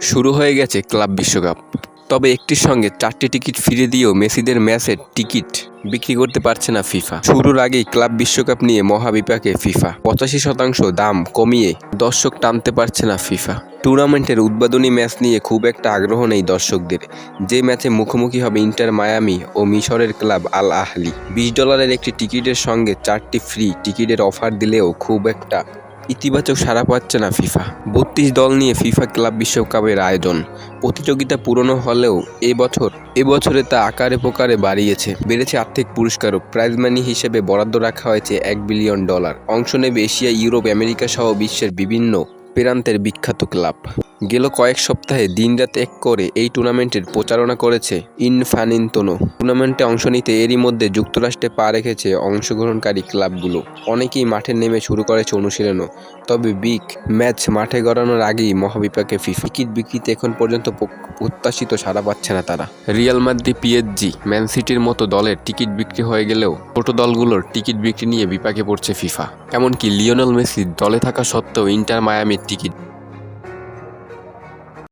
শুরু হয়ে গেছে ক্লাব বিশ্বকাপ। তবে একটির সঙ্গে চারটি টিকিট ফিরে দিয়েও মেসিদের ম্যাচের টিকিট বিক্রি করতে পারছে না ফিফা। শুরুর আগেই ক্লাব বিশ্বকাপ নিয়ে মহাবিপাকে ফিফা। পঁচাশি শতাংশ দাম কমিয়ে দর্শক টানতে পারছে না ফিফা। টুর্নামেন্টের উদ্বোধনী ম্যাচ নিয়ে খুব একটা আগ্রহ নেই দর্শকদের। যে ম্যাচে মুখোমুখি হবে ইন্টার মায়ামি ও মিশরের ক্লাব আল আহলি। বিশ ডলারের একটি টিকিটের সঙ্গে চারটি ফ্রি টিকিটের অফার দিলেও খুব একটা ইতিবাচক সাড়া পাচ্ছে না ফিফা। বত্রিশ দল নিয়ে ফিফা ক্লাব বিশ্বকাপের আয়োজন। প্রতিযোগিতা পুরনো হলেও এবছর এবছরে তা আকারে প্রকারে বাড়িয়েছে। বেড়েছে আর্থিক পুরস্কারও। প্রাইজ মানি হিসেবে বরাদ্দ রাখা হয়েছে এক বিলিয়ন ডলার। অংশ নেবে এশিয়া, ইউরোপ, আমেরিকা সহ বিশ্বের বিভিন্ন প্রান্তের বিখ্যাত ক্লাব। গেল কয়েক সপ্তাহে দিনরাত এক করে এই টুর্নামেন্টের প্রচারণা করেছে ইনফানিন্তনো। টুর্নামেন্টে অংশ নিতে এরই মধ্যে যুক্তরাষ্ট্রে পা রেখেছে অংশগ্রহণকারী ক্লাবগুলো। অনেকেই মাঠে নেমে শুরু করেছে অনুশীলনও। তবে বিগ ম্যাচ মাঠে গড়ানোর আগেই মহাবিপাকে ফিফা টিকিট বিক্রিতে এখন পর্যন্ত প্রত্যাশিত সাড়া পাচ্ছে না তারা। রিয়াল মাদ্রি পিএসজি ম্যান সিটির মতো দলের টিকিট বিক্রি হয়ে গেলেও ছোট দলগুলোর টিকিট বিক্রি নিয়ে বিপাকে পড়ছে ফিফা। এমনকি লিওনেল মেসি দলে থাকা সত্ত্বেও ইন্টার মায়ামির টিকিট